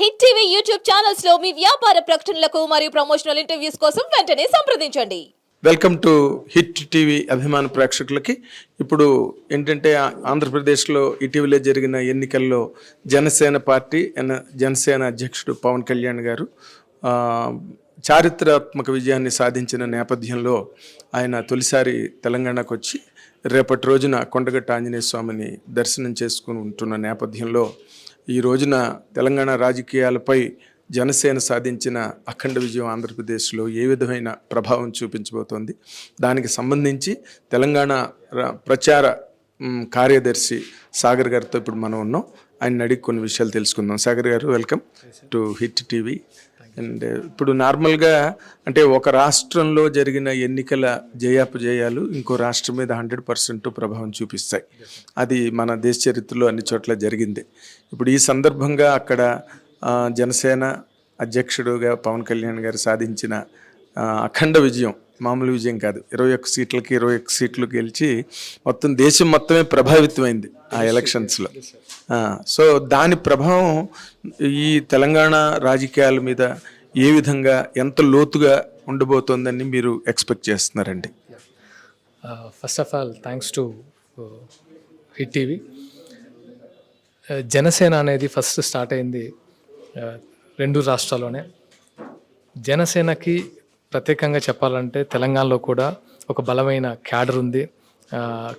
Hit TV YouTube ఛానల్స్లో మీ వ్యాపార ప్రకటనలకు మరియు ప్రమోషనల్ ఇంటర్వ్యూస్ కోసం వెంటనే సంప్రదించండి. వెల్కమ్ టు హిట్ టీవీ అభిమాన ప్రేక్షకులకి. ఇప్పుడు ఏంటంటే ఆంధ్రప్రదేశ్లో ఇటీవలే జరిగిన ఎన్నికల్లో జనసేన పార్టీ జనసేన అధ్యక్షుడు పవన్ కళ్యాణ్ గారు చారిత్రాత్మక విజయాన్ని సాధించిన నేపథ్యంలో ఆయన తొలిసారి తెలంగాణకు వచ్చి రేపటి రోజున కొండగట్ట ఆంజనేయ స్వామిని దర్శనం చేసుకుని ఉంటున్న నేపథ్యంలో ఈ రోజున తెలంగాణ రాజకీయాలపై జనసేన సాధించిన అఖండ విజయం ఆంధ్రప్రదేశ్లో ఏ విధమైన ప్రభావం చూపించబోతోంది? దానికి సంబంధించి తెలంగాణ ప్రచార కార్యదర్శి సాగర్ గారితో ఇప్పుడు మనం ఉన్నాం. ఆయన అడిగి కొన్ని విషయాలు తెలుసుకుందాం. సాగర్ గారు welcome to Hit TV. And uh, ఇప్పుడు నార్మల్గా అంటే ఒక రాష్ట్రంలో జరిగిన ఎన్నికల జయాపజయాలు ఇంకో రాష్ట్రం మీద హండ్రెడ్ పర్సెంట్ ప్రభావం చూపిస్తాయి. అది మన దేశ చరిత్రలో అన్ని చోట్ల జరిగింది. ఇప్పుడు ఈ సందర్భంగా అక్కడ జనసేన అధ్యక్షుడుగా పవన్ కళ్యాణ్ గారు సాధించిన అఖండ విజయం మామూలు విజయం కాదు. ఇరవై ఒక్క సీట్లకి ఇరవై ఒక్క సీట్లు గెలిచి మొత్తం దేశం మొత్తమే ప్రభావితమైంది ఆ ఎలక్షన్స్లో. సో దాని ప్రభావం ఈ తెలంగాణ రాజకీయాల మీద ఏ విధంగా ఎంత లోతుగా ఉండబోతోందని మీరు ఎక్స్పెక్ట్ చేస్తున్నారండి? First of all thanks to Hit TV Janasena అనేది ఫస్ట్ స్టార్ట్ అయింది uh, రెండు రాష్ట్రాల్లోనే. జనసేనకి ప్రత్యేకంగా చెప్పాలంటే తెలంగాణలో కూడా ఒక బలమైన క్యాడర్ ఉంది.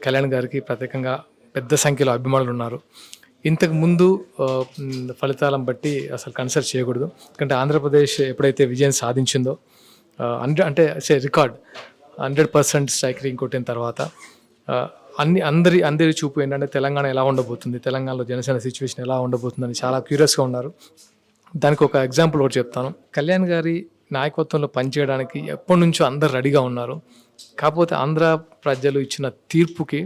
కళ్యాణ్ గారికి ప్రత్యేకంగా పెద్ద సంఖ్యలో అభిమానులు ఉన్నారు. ఇంతకు ముందు ఫలితాలను బట్టి అసలు కన్సిడర్ చేయకూడదు. ఎందుకంటే ఆంధ్రప్రదేశ్ ఎప్పుడైతే విజయం సాధించిందో హండ్రెడ్ అంటే record hundred percent strike ring కొట్టిన తర్వాత అన్ని అందరి అందరి చూపు ఏంటంటే తెలంగాణ ఎలా ఉండబోతుంది తెలంగాణలో జనసేన సిచ్యువేషన్ ఎలా ఉండబోతుందని చాలా క్యూరియస్గా ఉన్నారు. దానికి ఒక ఎగ్జాంపుల్ ఒకటి చెప్తాను. కళ్యాణ్ గారి నాయకత్వంలో పనిచేయడానికి ఎప్పటి నుంచో అందరు రెడీగా ఉన్నారు. కాకపోతే ఆంధ్ర ప్రజలు ఇచ్చిన తీర్పుకి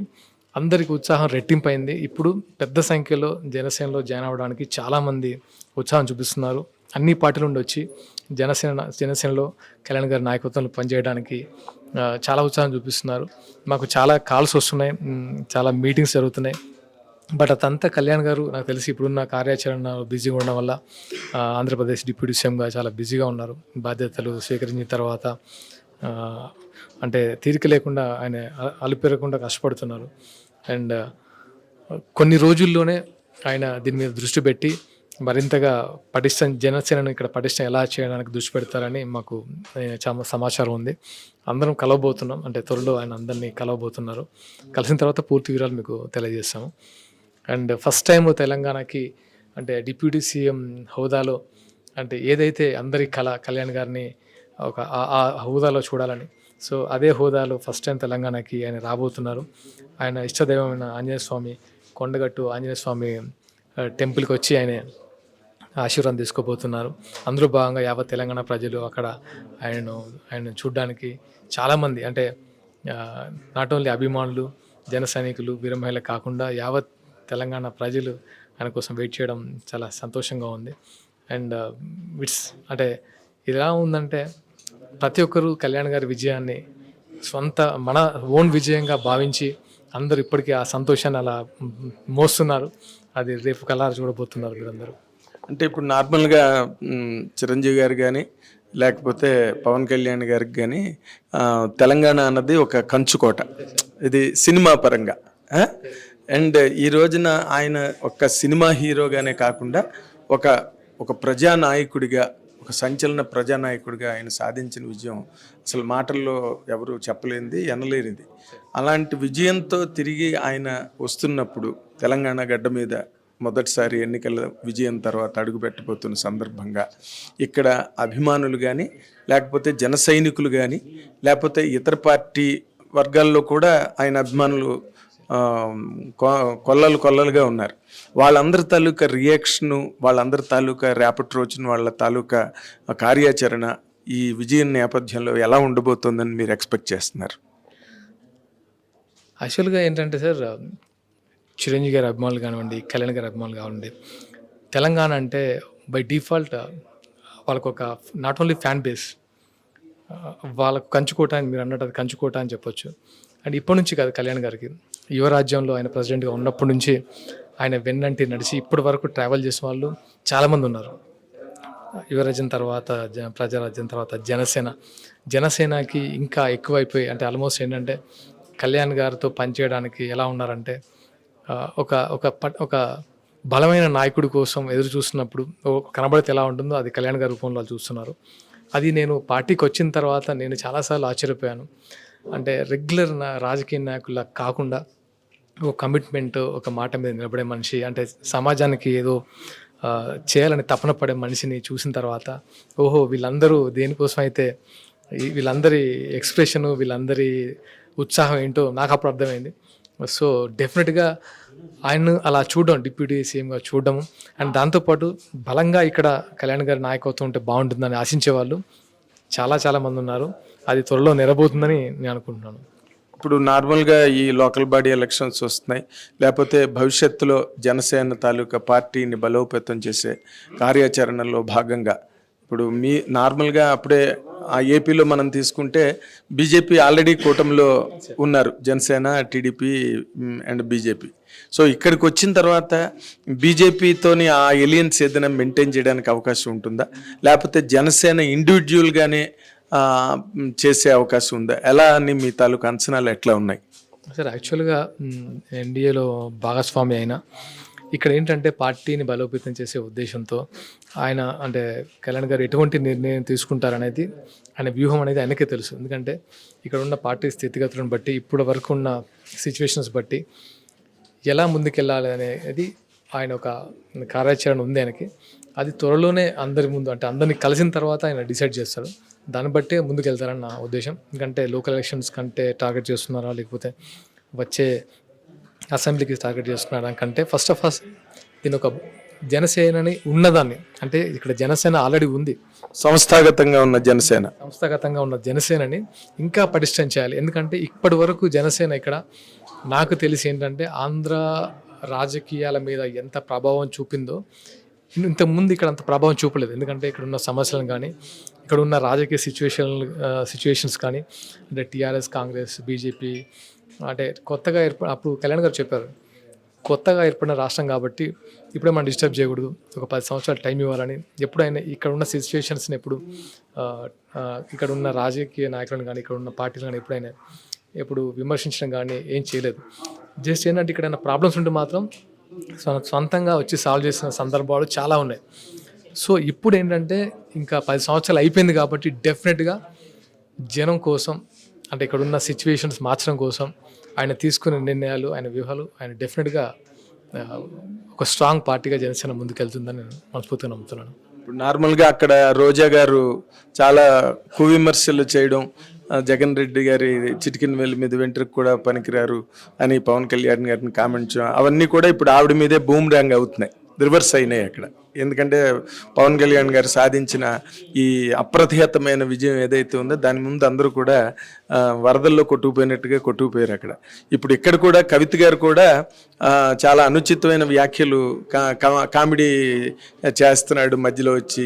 అందరికి ఉత్సాహం రెట్టింపైంది. ఇప్పుడు పెద్ద సంఖ్యలో జనసేనలో జాయిన్ అవ్వడానికి చాలామంది ఉత్సాహం చూపిస్తున్నారు. అన్ని పార్టీల నుండి వచ్చి జనసేన జనసేనలో కళ్యాణ్ గారి నాయకత్వంలో పనిచేయడానికి చాలా ఉత్సాహం చూపిస్తున్నారు. మాకు చాలా కాల్స్ వస్తున్నాయి. చాలా మీటింగ్స్ జరుగుతున్నాయి. బట్ అదంతా కళ్యాణ్ గారు నాకు తెలిసి ఇప్పుడున్న కార్యాచరణ బిజీగా ఉండడం వల్ల ఆంధ్రప్రదేశ్ డిప్యూటీ సీఎంగా చాలా బిజీగా ఉన్నారు. బాధ్యతలు స్వీకరించిన తర్వాత అంటే తీరిక లేకుండా ఆయన అలుపెరగకుండా కష్టపడుతున్నారు. అండ్ కొన్ని రోజుల్లోనే ఆయన దీని మీద దృష్టి పెట్టి మరింతగా పటిష్టం జనసేనను ఇక్కడ పటిష్టం ఎలా చేయడానికి దృష్టి పెడతారని మాకు చాలా సమాచారం ఉంది. అందరం కలవబోతున్నాం. అంటే త్వరలో ఆయన అందరినీ కలవబోతున్నారు. కలిసిన తర్వాత పూర్తి వివరాలు మీకు తెలియజేస్తాము. అండ్ ఫస్ట్ టైం తెలంగాణకి అంటే డిప్యూటీ సీఎం హోదాలో అంటే ఏదైతే అందరి కళ కళ్యాణ్ గారిని ఒక ఆ- హోదాలో చూడాలని. సో అదే హోదాలో ఫస్ట్ టైం తెలంగాణకి ఆయన రాబోతున్నారు. ఆయన ఇష్టదైవమైన ఆంజనేయ స్వామి కొండగట్టు ఆంజనేయ స్వామి టెంపుల్కి వచ్చి ఆయన ఆశీర్వాదం తీసుకోబోతున్నారు. అందులో భాగంగా యావత్ తెలంగాణ ప్రజలు అక్కడ ఆయనను ఆయన చూడడానికి చాలామంది అంటే నాట్ ఓన్లీ అభిమానులు జన సైనికులు వీరమహిళ కాకుండా యావత్ తెలంగాణ ప్రజలు ఆయన కోసం వెయిట్ చేయడం చాలా సంతోషంగా ఉంది. అండ్ uh, ఇట్స్ అంటే ఇలా ఎలా ఉందంటే ప్రతి ఒక్కరూ కళ్యాణ్ గారి విజయాన్ని సొంత మన ఓన్ విజయంగా భావించి అందరూ ఇప్పటికీ ఆ సంతోషాన్ని అలా మోస్తున్నారు. అది రేపు కలారు చూడబోతున్నారు మీరందరూ. అంటే ఇప్పుడు నార్మల్గా చిరంజీవి గారు కానీ లేకపోతే పవన్ కళ్యాణ్ గారికి కానీ తెలంగాణ అన్నది ఒక కంచుకోట. ఇది సినిమా పరంగా. అండ్ ఈ రోజున ఆయన ఒక సినిమా హీరోగానే కాకుండా ఒక ఒక ప్రజానాయకుడిగా ఒక సంచలన ప్రజానాయకుడిగా ఆయన సాధించిన విజయం అసలు మాటల్లో ఎవరు చెప్పలేనిది ఎనలేనిది. అలాంటి విజయంతో తిరిగి ఆయన వస్తున్నప్పుడు తెలంగాణ గడ్డ మీద మొదటిసారి ఎన్నికల విజయం తర్వాత అడుగుపెట్టబోతున్న సందర్భంగా ఇక్కడ అభిమానులు కానీ లేకపోతే జన సైనికులు కానీ లేకపోతే ఇతర పార్టీ వర్గాల్లో కూడా ఆయన అభిమానులు కొల్లలు కొల్లలుగా ఉన్నారు. వాళ్ళందరి తాలూకా రియాక్షను వాళ్ళందరి తాలూకా ర్యాపిడ్ రోజున వాళ్ళ తాలూకా కార్యాచరణ ఈ విజయం నేపథ్యంలో ఎలా ఉండబోతోందని మీరు ఎక్స్పెక్ట్ చేస్తున్నారు? యాక్చువల్గా ఏంటంటే సార్ చిరంజీవి గారి అభిమానులు కానివ్వండి కళ్యాణ్ గారి అభిమానులు కానివ్వండి తెలంగాణ అంటే బై డిఫాల్ట్ వాళ్ళకు ఒక నాట్ ఓన్లీ ఫ్యాన్ బేస్ వాళ్ళకు కంచుకోట అని మీరు అన్నట్టు అది కంచుకోట అని చెప్పొచ్చు. అండ్ ఇప్పటి నుంచి కాదు కళ్యాణ్ గారికి. యువరాజ్యంలో ఆయన ప్రెసిడెంట్గా ఉన్నప్పటి నుంచి ఆయన వెన్నంటి నడిచి ఇప్పటి వరకు ట్రావెల్ చేసిన వాళ్ళు చాలామంది ఉన్నారు. యువరాజ్యం తర్వాత జ ప్రజారాజ్యం తర్వాత జనసేన. జనసేనకి ఇంకా ఎక్కువైపోయి అంటే ఆల్మోస్ట్ ఏంటంటే కళ్యాణ్ గారితో పనిచేయడానికి ఎలా ఉన్నారంటే ఒక ఒక ఒక బలమైన నాయకుడి కోసం ఎదురు చూస్తున్నప్పుడు కనబడితే ఎలా ఉంటుందో అది కళ్యాణ్ గారి రూపంలో చూస్తున్నారు. అది నేను పార్టీకి వచ్చిన తర్వాత నేను చాలాసార్లు ఆశ్చర్యపోయాను. అంటే రెగ్యులర్ నా రాజకీయ నాయకుల కాకుండా ఒక కమిట్మెంట్ ఒక మాట మీద నిలబడే మనిషి అంటే సమాజానికి ఏదో చేయాలని తపన పడే మనిషిని చూసిన తర్వాత ఓహో వీళ్ళందరూ దేనికోసం అయితే వీళ్ళందరి ఎక్స్ప్రెషను వీళ్ళందరి ఉత్సాహం ఏంటో నాకు అప్పుడు అర్థమైంది. సో డెఫినెట్గా ఆయన్ను అలా చూడడం డిప్యూటీ సీఎంగా చూడడం అండ్ దాంతోపాటు బలంగా ఇక్కడ కళ్యాణ్ గారి నాయకత్వం ఉంటే బాగుంటుందని ఆశించే వాళ్ళు చాలా చాలా మంది ఉన్నారు. అది త్వరలో నెరబోతుందని నేను అనుకుంటున్నాను. ఇప్పుడు నార్మల్గా ఈ లోకల్ బాడీ ఎలక్షన్స్ వస్తున్నాయి. లేకపోతే భవిష్యత్తులో జనసేన తాలూకా పార్టీని బలోపేతం చేసే కార్యాచరణలో భాగంగా ఇప్పుడు మీ నార్మల్గా అప్పుడే ఆ ఏపీలో మనం తీసుకుంటే బీజేపీ ఆల్రెడీ కూటమిలో ఉన్నారు. Janasena TDP and BJP. So ఇక్కడికి వచ్చిన తర్వాత బీజేపీతోని ఆ ఎలియన్స్ ఏదైనా మెయింటైన్ చేయడానికి అవకాశం ఉంటుందా? లేకపోతే జనసేన ఇండివిజువల్గానే చేసే అవకాశం ఉందా? ఎలా అని మీ తాలూకు అంచనాలు ఎట్లా ఉన్నాయి? సార్ యాక్చువల్గా ఎన్డీఏలో భాగస్వామి అయినా ఇక్కడ ఏంటంటే పార్టీని బలోపేతం చేసే ఉద్దేశంతో ఆయన అంటే కళ్యాణ్ గారు ఎటువంటి నిర్ణయం తీసుకుంటారనేది ఆయన వ్యూహం అనేది ఆయనకే తెలుసు. ఎందుకంటే ఇక్కడ ఉన్న పార్టీ స్థితిగతులను బట్టి ఇప్పటి వరకు ఉన్న సిచ్యువేషన్స్ బట్టి ఎలా ముందుకెళ్ళాలి అనేది ఆయన ఒక కార్యాచరణ ఉంది ఆయనకి. అది త్వరలోనే అందరి ముందు అంటే అందరిని కలిసిన తర్వాత ఆయన డిసైడ్ చేస్తాడు. దాన్ని బట్టే ముందుకెళ్తారని నా ఉద్దేశం. ఎందుకంటే లోకల్ ఎలక్షన్స్ కంటే టార్గెట్ చేస్తున్నారా లేకపోతే వచ్చే అసెంబ్లీకి టార్గెట్ చేస్తున్నారా కంటే ఫస్ట్ ఆఫ్ ఆల్ దీని ఒక జనసేనని ఉన్నదాన్ని అంటే ఇక్కడ జనసేన ఆల్రెడీ ఉంది. సంస్థాగతంగా ఉన్న జనసేన. సంస్థాగతంగా ఉన్న జనసేనని ఇంకా పటిష్టం చేయాలి. ఎందుకంటే ఇప్పటి వరకు జనసేన ఇక్కడ నాకు తెలిసి ఏంటంటే ఆంధ్ర రాజకీయాల మీద ఎంత ప్రభావం చూపిందో ఇంతకుముందు ఇక్కడ అంత ప్రభావం చూపలేదు. ఎందుకంటే ఇక్కడ ఉన్న సమస్యలను కానీ ఇక్కడ ఉన్న రాజకీయ సిచ్యువేషన్ సిచ్యువేషన్స్ కానీ అంటే టీఆర్ఎస్ కాంగ్రెస్ బీజేపీ అంటే కొత్తగా ఏర్ప అప్పుడు కళ్యాణ్ గారు చెప్పారు కొత్తగా ఏర్పడిన రాష్ట్రం కాబట్టి ఇప్పుడే మనం డిస్టర్బ్ చేయకూడదు. ఒక పది సంవత్సరాలు టైం ఇవ్వాలని. ఎప్పుడైనా ఇక్కడ ఉన్న సిచ్యువేషన్స్ని ఎప్పుడు ఇక్కడ ఉన్న రాజకీయ నాయకులను కానీ ఇక్కడ ఉన్న పార్టీలు కానీ ఎప్పుడైనా ఎప్పుడు విమర్శించడం కానీ ఏం చేయలేదు. జస్ట్ ఏంటంటే ఇక్కడ ప్రాబ్లమ్స్ ఉంటే మాత్రం సొంతంగా వచ్చి సాల్వ్ చేసిన సందర్భాలు చాలా ఉన్నాయి. సో ఇప్పుడు ఏంటంటే ఇంకా పది సంవత్సరాలు అయిపోయింది కాబట్టి డెఫినెట్గా జనం కోసం అంటే ఇక్కడ ఉన్న సిచ్యువేషన్స్ మార్చడం కోసం ఆయన తీసుకునే నిర్ణయాలు ఆయన వ్యూహాలు ఆయన డెఫినెట్గా ఒక స్ట్రాంగ్ పార్టీగా జనసేన ముందుకెళ్తుందని నేను మనస్ఫూర్తిగా నమ్ముతున్నాను. ఇప్పుడు నార్మల్గా అక్కడ రోజా గారు చాలా కువిమర్శలు చేయడం జగన్ రెడ్డి గారి చిటికిన వెళ్ళి మీద వెంట్రుకు కూడా పనికిరారు అని పవన్ కళ్యాణ్ గారిని కామెంట్ అవన్నీ కూడా ఇప్పుడు ఆవిడ మీదే బూమ్ ర్యాంగ్ అవుతున్నాయి. రివర్స్ అయినాయి అక్కడ. ఎందుకంటే పవన్ కళ్యాణ్ గారు సాధించిన ఈ అప్రతిహతమైన విజయం ఏదైతే ఉందో దాని ముందు అందరూ కూడా వరదల్లో కొట్టుకుపోయినట్టుగా కొట్టుకుపోయారు అక్కడ. ఇప్పుడు ఇక్కడ కూడా కవిత గారు కూడా చాలా అనుచితమైన వ్యాఖ్యలు కా- కా- కామెడీ చేస్తున్నాడు మధ్యలో వచ్చి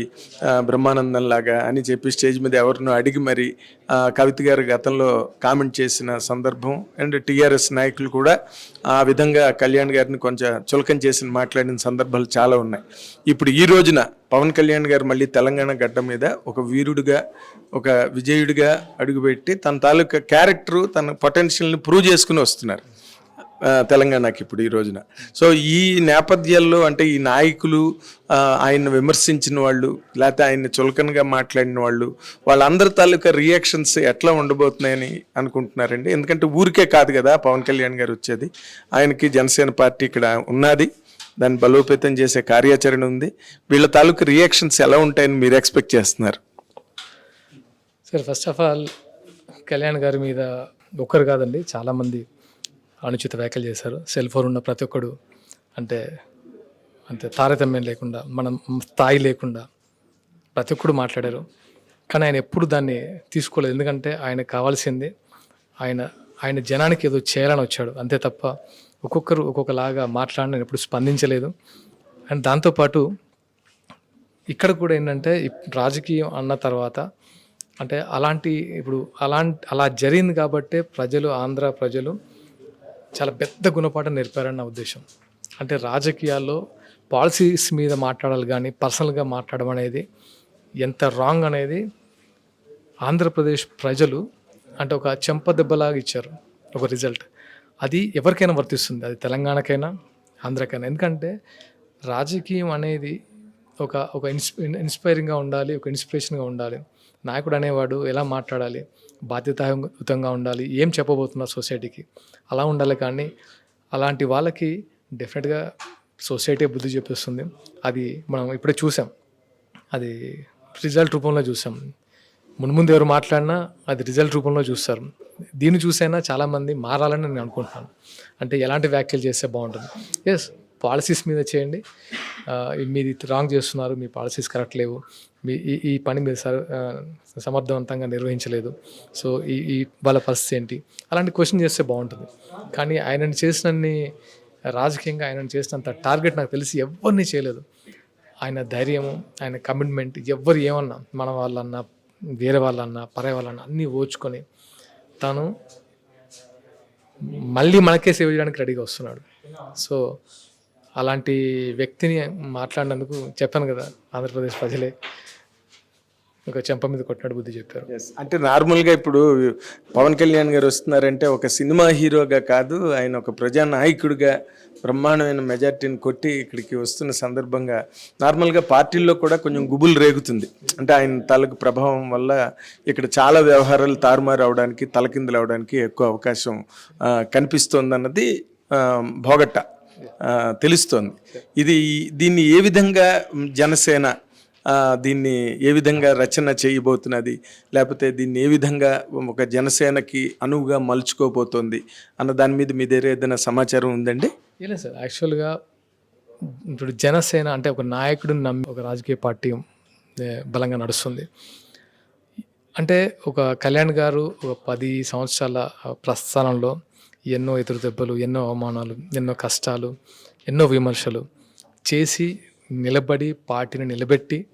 బ్రహ్మానందం లాగా అని చెప్పి స్టేజ్ మీద ఎవరినో అడిగి మరి ఆ, కవిత గారు గతంలో కామెంట్ చేసిన సందర్భం అండ్ టీఆర్ఎస్ నాయకులు కూడా ఆ విధంగా కళ్యాణ్ గారిని కొంచెం చులకం చేసిన మాట్లాడిన సందర్భాలు చాలా ఉన్నాయి. ఇప్పుడు ఈ రోజున పవన్ కళ్యాణ్ గారు మళ్ళీ తెలంగాణ గడ్డ మీద ఒక వీరుడిగా ఒక విజయుడిగా అడుగుపెట్టి తన తాలూకా క్యారెక్టరు తన పొటెన్షియల్ని ప్రూవ్ చేసుకుని వస్తున్నారు తెలంగాణకి ఇప్పుడు ఈ రోజున. సో ఈ నేపథ్యాల్లో అంటే ఈ నాయకులు ఆయన విమర్శించిన వాళ్ళు లేకపోతే ఆయన్ని చులకనగా మాట్లాడిన వాళ్ళు వాళ్ళందరి తాలూకా రియాక్షన్స్ ఎట్లా ఉండబోతున్నాయని అనుకుంటున్నారండి. ఎందుకంటే ఊరికే కాదు కదా పవన్ కళ్యాణ్ గారు వచ్చేది. ఆయనకి జనసేన పార్టీ ఇక్కడ ఉన్నది. దాన్ని బలోపేతం చేసే కార్యాచరణ ఉంది. వీళ్ళ తాలూకు రియాక్షన్స్ ఎలా ఉంటాయని మీరు ఎక్స్పెక్ట్ చేస్తున్నారు? Sir first of all Kalyan గారి మీద ఒక్కరు కాదండి చాలామంది అనుచిత వ్యాఖ్యలు చేశారు. సెల్ ఫోన్ ఉన్న ప్రతి ఒక్కడు అంటే అంటే తారతమ్యం లేకుండా మనం స్థాయి లేకుండా ప్రతి ఒక్కడు మాట్లాడారు. కానీ ఆయన ఎప్పుడు దాన్ని తీసుకోలేదు. ఎందుకంటే ఆయన కావాల్సింది ఆయన ఆయన జనానికి ఏదో చేయాలని వచ్చాడు. అంతే తప్ప ఒక్కొక్కరు ఒక్కొక్కలాగా మాట్లాడిన నేను ఎప్పుడు స్పందించలేదు. అండ్ దాంతోపాటు ఇక్కడ కూడా ఏంటంటే ఇప్- రాజకీయం అన్న తర్వాత అంటే అలాంటి ఇప్పుడు అలాంటి అలా జరిగింది కాబట్టే ప్రజలు ఆంధ్ర ప్రజలు చాలా పెద్ద గుణపాఠం నేర్పారని నా ఉద్దేశం. అంటే రాజకీయాల్లో పాలసీస్ మీద మాట్లాడాలి కానీ పర్సనల్గా మాట్లాడడం అనేది ఎంత రాంగ్ అనేది ఆంధ్రప్రదేశ్ ప్రజలు అంటే ఒక చెంప దెబ్బలాగా ఇచ్చారు ఒక రిజల్ట్. అది ఎవరికైనా వర్తిస్తుంది. అది తెలంగాణకైనా ఆంధ్రకైనా. ఎందుకంటే రాజకీయం అనేది ఒక ఒక ఇన్స్ ఇన్స్పైరింగ్గా ఉండాలి ఒక ఇన్స్పిరేషన్గా ఉండాలి. నాయకుడు అనేవాడు ఎలా మాట్లాడాలి బాధ్యతాయుతంగా ఉండాలి ఏం చెప్పబోతున్నారు సొసైటీకి? అలా ఉండాలి కానీ అలాంటి వాళ్ళకి డెఫినెట్గా సొసైటీ బుద్ధి చెప్పేస్తుంది. అది మనం ఇప్పుడే చూసాం. అది రిజల్ట్ రూపంలో చూసాం. మున్ముందు ఎవరు మాట్లాడినా అది రిజల్ట్ రూపంలో చూస్తారు. దీన్ని చూసైనా చాలామంది మారాలని నేను అనుకుంటున్నాను. అంటే ఎలాంటి వ్యాఖ్యలు చేస్తే బాగుంటుంది? ఎస్ పాలసీస్ మీద చేయండి. మీది రాంగ్ చేస్తున్నారు మీ పాలసీస్ కరెక్ట్ లేవు. మీ ఈ ఈ పని మీరు సమర్థవంతంగా నిర్వహించలేదు. సో ఈ ఈ వాళ్ళ పరిస్థితి ఏంటి? అలాంటి క్వశ్చన్ చేస్తే బాగుంటుంది. కానీ ఆయనను చేసినన్ని రాజకీయంగా ఆయనను చేసినంత టార్గెట్ నాకు తెలిసి ఎవరిని చేయలేదు. ఆయన ధైర్యము ఆయన కమిట్మెంట్ ఎవ్వరు ఏమన్నా మన వాళ్ళన్నా వేరే వాళ్ళన్నా పరే వాళ్ళన్నా అన్నీ ఓచుకొని తను మళ్ళీ మనకే సేవ చేయడానికి రెడీగా వస్తున్నాడు. సో అలాంటి వ్యక్తిని మాట్లాడినందుకు చెప్పాను కదా ఆంధ్రప్రదేశ్ ప్రజలే. ఒక చెంప మీద కొట్టినట్టు బుద్ధి చెప్పారు. అంటే నార్మల్గా ఇప్పుడు పవన్ కళ్యాణ్ గారు వస్తున్నారంటే ఒక సినిమా హీరోగా కాదు ఆయన ఒక ప్రజానాయకుడిగా బ్రహ్మాండమైన మెజార్టీని కొట్టి ఇక్కడికి వస్తున్న సందర్భంగా నార్మల్గా పార్టీల్లో కూడా కొంచెం గుబులు రేగుతుంది. అంటే ఆయన తలకు ప్రభావం వల్ల ఇక్కడ చాలా వ్యవహారాలు తారుమారు అవడానికి తలకిందులు అవడానికి ఎక్కువ అవకాశం కనిపిస్తోందన్నది భోగట్ట తెలుస్తోంది. ఇది దీన్ని ఏ విధంగా జనసేన దీన్ని ఏ విధంగా రచన చేయబోతున్నది? లేకపోతే దీన్ని ఏ విధంగా ఒక జనసేనకి అనువుగా మలుచుకోబోతోంది? అన్న దాని మీద మీ దగ్గర ఏదైనా సమాచారం ఉందండి? లేదు సార్. యాక్చువల్గా ఇప్పుడు జనసేన అంటే ఒక నాయకుడిని నమ్మి ఒక రాజకీయ పార్టీ బలంగా నడుస్తుంది. అంటే ఒక కళ్యాణ్ గారు ఒక పది సంవత్సరాల ప్రస్థానంలో ఎన్నో ఎదురు దెబ్బలు ఎన్నో అవమానాలు ఎన్నో కష్టాలు ఎన్నో విమర్శలు చేసి నిలబడి పార్టీని నిలబెట్టి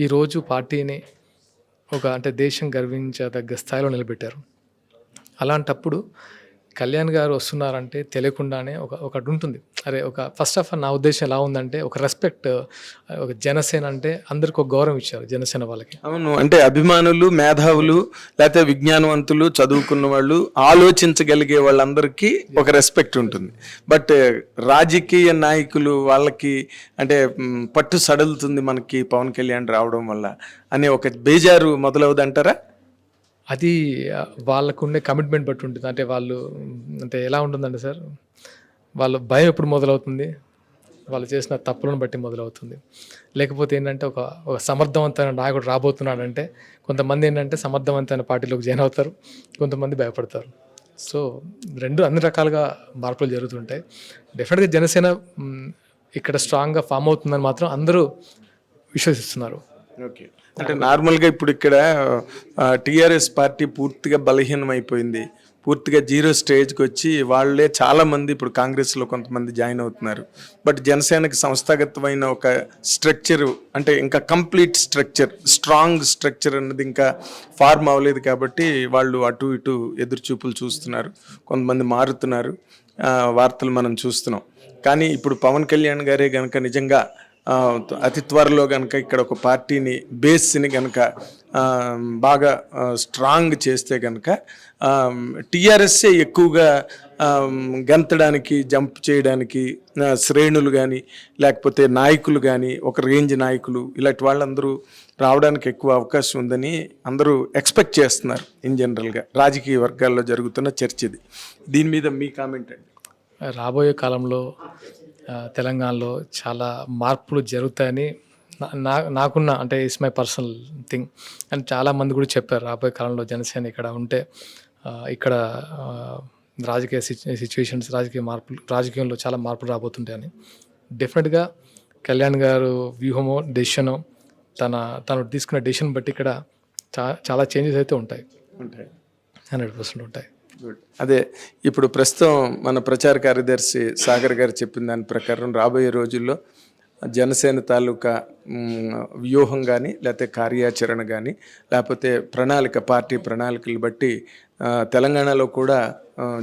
ఈరోజు పార్టీని ఒక అంటే దేశం గర్వించదగ్గ స్థాయిలో నిలబెట్టారు. అలాంటప్పుడు కళ్యాణ్ గారు వస్తున్నారంటే తెలియకుండానే ఒక ఒకటి ఉంటుంది. అరే ఒక ఫస్ట్ ఆఫ్ ఆల్ నా ఉద్దేశం ఎలా ఉందంటే ఒక రెస్పెక్ట్ ఒక జనసేన అంటే అందరికి ఒక గౌరవం ఇచ్చారు జనసేన వాళ్ళకి. అవును అంటే అభిమానులు మేధావులు లేకపోతే విజ్ఞానవంతులు చదువుకున్న వాళ్ళు ఆలోచించగలిగే వాళ్ళందరికీ ఒక రెస్పెక్ట్ ఉంటుంది. బట్ రాజకీయ నాయకులు వాళ్ళకి అంటే పట్టు సడలుతుంది మనకి పవన్ కళ్యాణ్ రావడం వల్ల అనే ఒక బేజారు మొదలవుదంటారా? అది వాళ్ళకుండే వాళ్ళకు ఉండే కమిట్మెంట్ బట్టి ఉంటుంది. అంటే వాళ్ళు అంటే ఎలా ఉంటుందంటే సార్ వాళ్ళ భయం ఎప్పుడు మొదలవుతుంది? వాళ్ళు చేసిన తప్పులను బట్టి మొదలవుతుంది. లేకపోతే ఏంటంటే ఒక ఒక సమర్థవంతమైన నాయకుడు రాబోతున్నాడంటే కొంతమంది ఏంటంటే సమర్థవంతమైన పార్టీలోకి జాయిన్ అవుతారు కొంతమంది భయపడతారు. సో రెండు అన్ని రకాలుగా మార్పులు జరుగుతుంటాయి. డెఫినెట్గా జనసేన ఇక్కడ స్ట్రాంగ్గా ఫామ్ అవుతుందని మాత్రం అందరూ విశ్వసిస్తున్నారు. ఓకే. అంటే నార్మల్గా ఇప్పుడు ఇక్కడ టీఆర్ఎస్ పార్టీ పూర్తిగా బలహీనం అయిపోయింది పూర్తిగా జీరో స్టేజ్కి వచ్చి వాళ్ళే చాలామంది ఇప్పుడు కాంగ్రెస్లో కొంతమంది జాయిన్ అవుతున్నారు. బట్ జనసేనకి సంస్థాగతమైన ఒక స్ట్రక్చర్ అంటే ఇంకా కంప్లీట్ స్ట్రక్చర్ స్ట్రాంగ్ స్ట్రక్చర్ అన్నది ఇంకా ఫార్మ్ అవ్వలేదు కాబట్టి వాళ్ళు అటు ఇటు ఎదురుచూపులు చూస్తున్నారు. కొంతమంది మారుతున్నారు. వార్తలు మనం చూస్తున్నాం. కానీ ఇప్పుడు పవన్ కళ్యాణ్ గారే కనుక నిజంగా అతి త్వరలో కనుక ఇక్కడ ఒక పార్టీని బేస్ని కనుక బాగా స్ట్రాంగ్ చేస్తే కనుక టీఆర్ఎస్ఏ ఎక్కువగా గంతడానికి గెంతడానికి జంప్ చేయడానికి శ్రేణులు కానీ లేకపోతే నాయకులు కానీ ఒక రేంజ్ నాయకులు ఇలాంటి వాళ్ళందరూ రావడానికి ఎక్కువ అవకాశం ఉందని అందరూ ఎక్స్పెక్ట్ చేస్తున్నారు ఇన్ జనరల్గా. రాజకీయ వర్గాల్లో జరుగుతున్న చర్చ ఇది. దీని మీద మీ కామెంట్ అండి. రాబోయే కాలంలో తెలంగాణలో చాలా మార్పులు జరుగుతాయని నా- నా నాకున్న అంటే it's my personal thing and చాలా మంది కూడా చెప్పారు రాబోయే కాలంలో జనసేన ఇక్కడ ఉంటే ఇక్కడ రాజకీయ సిచ్యువేషన్స్ రాజకీయ మార్పులు రాజకీయంలో చాలా మార్పులు రాబోతుంటాయని. డెఫినెట్గా కళ్యాణ్ గారు వ్యూహమో డెసిషనో తన తను తీసుకున్న డెసిషన్ బట్టి ఇక్కడ చా చాలా చేంజెస్ అయితే ఉంటాయి. ఉంటాయి. హండ్రెడ్ పర్సెంట్ ఉంటాయి. అదే ఇప్పుడు ప్రస్తుతం మన ప్రచార కార్యదర్శి సాగర్ గారు చెప్పిన దాని ప్రకారం రాబోయే రోజుల్లో జనసేన తాలూకా వ్యూహం కానీ లేకపోతే కార్యాచరణ కానీ లేకపోతే ప్రణాళిక పార్టీ ప్రణాళికలు బట్టి తెలంగాణలో కూడా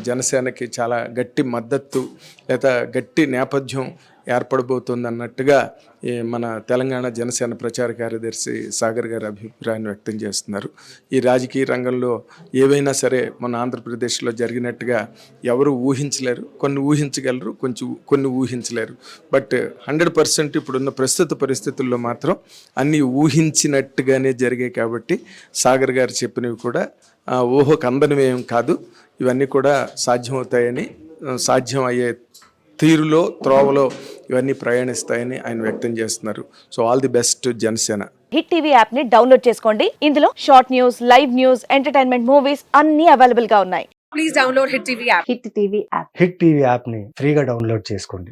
జనసేనకి చాలా గట్టి మద్దతు లేదా గట్టి నేపథ్యం ఏర్పడబోతోంది అన్నట్టుగా ఈ మన తెలంగాణ జనసేన ప్రచార కార్యదర్శి సాగర్ గారి అభిప్రాయాన్ని వ్యక్తం చేస్తున్నారు. ఈ రాజకీయ రంగంలో ఏవైనా సరే మన ఆంధ్రప్రదేశ్లో జరిగినట్టుగా ఎవరు ఊహించలేరు. కొన్ని ఊహించగలరు కొంచెం కొన్ని ఊహించలేరు. బట్ హండ్రెడ్ పర్సెంట్ ఇప్పుడున్న ప్రస్తుత పరిస్థితుల్లో మాత్రం అన్నీ ఊహించినట్టుగానే జరిగాయి కాబట్టి సాగర్ గారు చెప్పినవి కూడా ఊహకు అందనివి కాదు. ఇవన్నీ కూడా సాధ్యమవుతాయని సాధ్యం అయ్యే తీరులో త్రోవలో ఇవన్నీ ప్రయాణిస్తాయని ఆయన వ్యక్తం చేస్తున్నారు. So all the best Janasena. Hit TV యాప్ని డౌన్లోడ్ చేసుకోండి. ఇందులో short news live news entertainment movies అన్ని అవైలబుల్గా ఉన్నాయి. Please download Hit TV app. Hit TV app Hit TV యాప్ని ఫ్రీగా డౌన్లోడ్ చేసుకోండి.